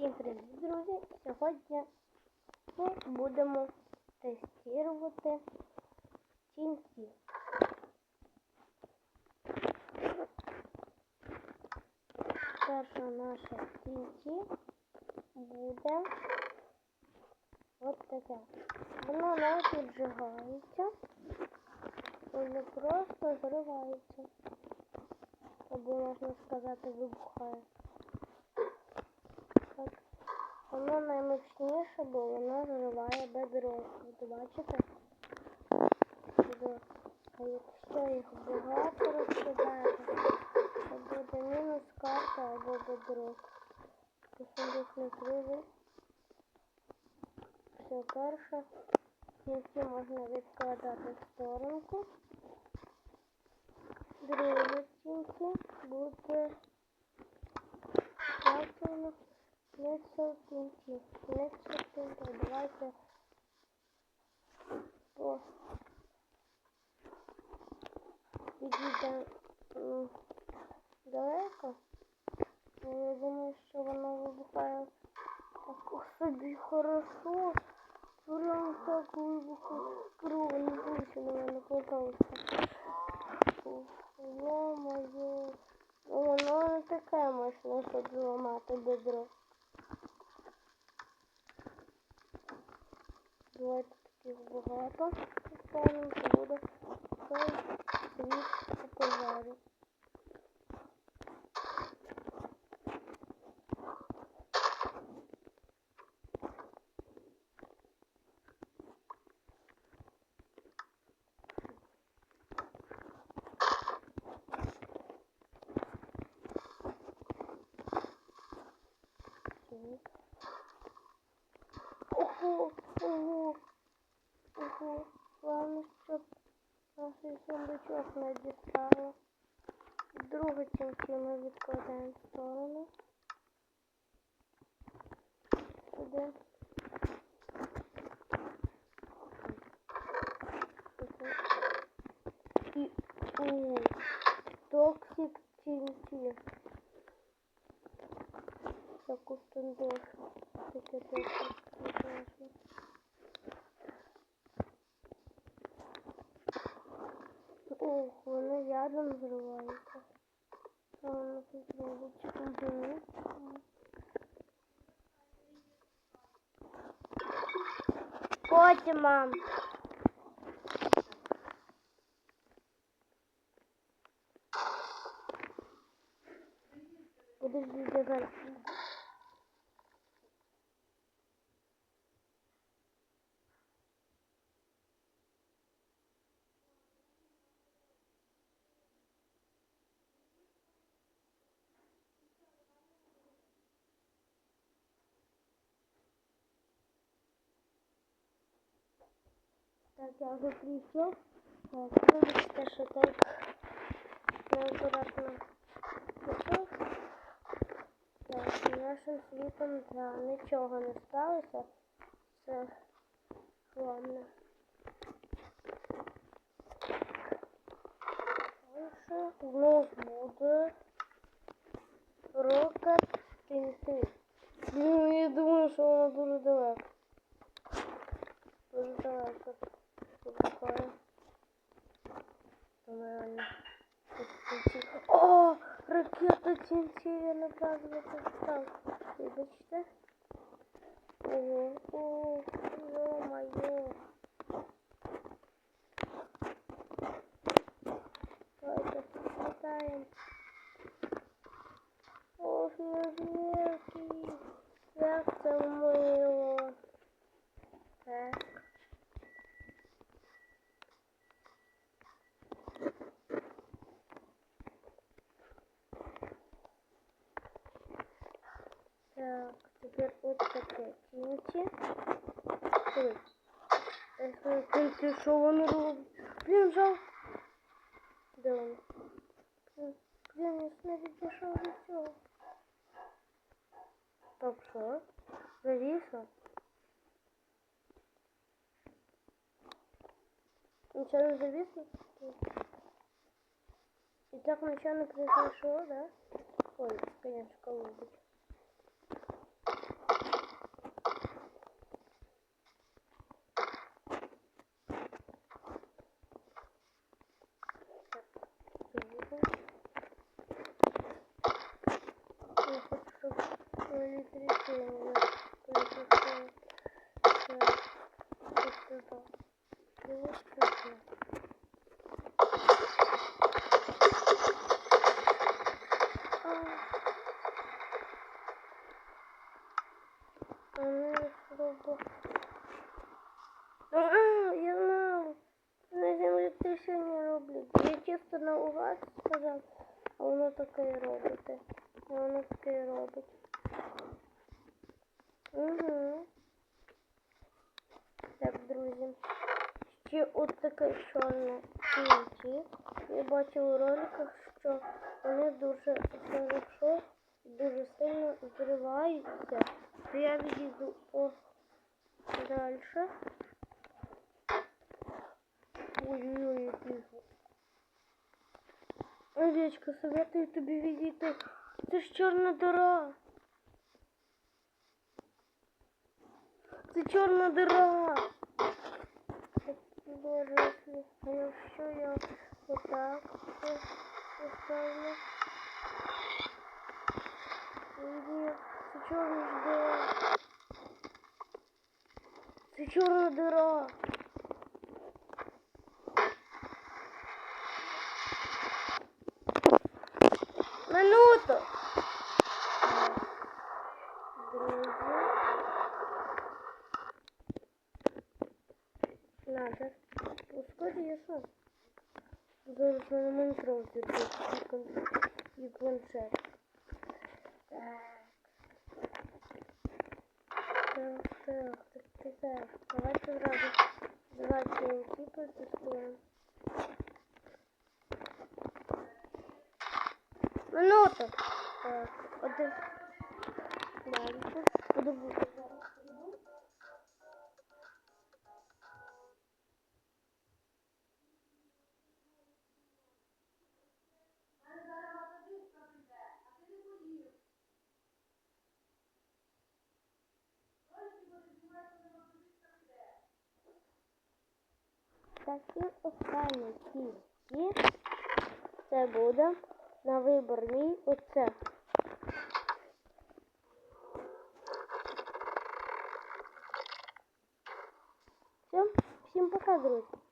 Всім привіт, друзі! Сьогодні ми будемо тестувати тінці. Перша наша тінці буде от таке. Воно не піджигається, воно просто зривається. Або можна сказати, вибухає. Так. Воно наймощніше, бо воно зриває бедро. От бачите? А якщо їх багато розкидати, то буде мінус карта або бедро. Посудочний круги. Все перше. Кінці можна відкладати в сторонку. Друге кінці буде кінці. Лицо в кінці. Давайте по підійдемо м, далеко. Я думаю, що воно вибухає так собі хорошо. Прям так вибухає. Кров не більше на мене покався. Йо-моє. Воно не таке мощне, щоб зламати бедро. Давайте таких багато. Станемо, то буде той світ у. сундучок не дістало. Другу тінці ми відкладаємо в сторону. Сюди. Сюди. І у токсик тінці. Таку стандошу. Таке токсик Ох, воно ядом зривається. Що воно тут робить? Угу. Потім, мам. Подожди, давай. Так, я вже прийшов. Що так неаккуратно пішов. Так, нашим світом да, нічого не сталося. Все ладно. Дальше у нас буде рокет тинти. Ну, я думаю, що воно дуже далеко. Дуже далеко. Вибухає. Там реально. О, ракета ТНТ, я неправильно поставив. Вибачте. Ого, о, ё-моё. тепер от таке кінці. Ой. Е, Кінці, що вони роблять? Блін, жал. Де вони? Блін, Блін, я ж не відійшов від цього. Так, що? Завісло? Нічого не завісло? І так нічого не произошло, да? Ой, конечно, колодец. Я знаю. На землі тиші не роблять. Я чисто наугад сказав, а воно таке і робить. А воно таке робить. Угу. Так, друзі. Ще от таке чорне TNT. Я бачив у роликах, що вони дуже хорошо дуже сильно зриваються. То я відійду по дальше. Ой-ой-ой, який звук. Овечка, советую тобі відійти. Це ж чорна дыра. Це чорна дыра. Так, Боже, если... А якщо я вот так ось поставлю? Ні, це чорна ж дыра. Це чорна дыра. Зараз в мене Майнкрафт зробити і планшет. Так. Так, так, так, так, так. Давайте зразу два TNT протестуємо. Минута. Так, один. Дальше. Буду Такі останні кінці Це буде на вибір мій оце. Все, всім пока, друзі.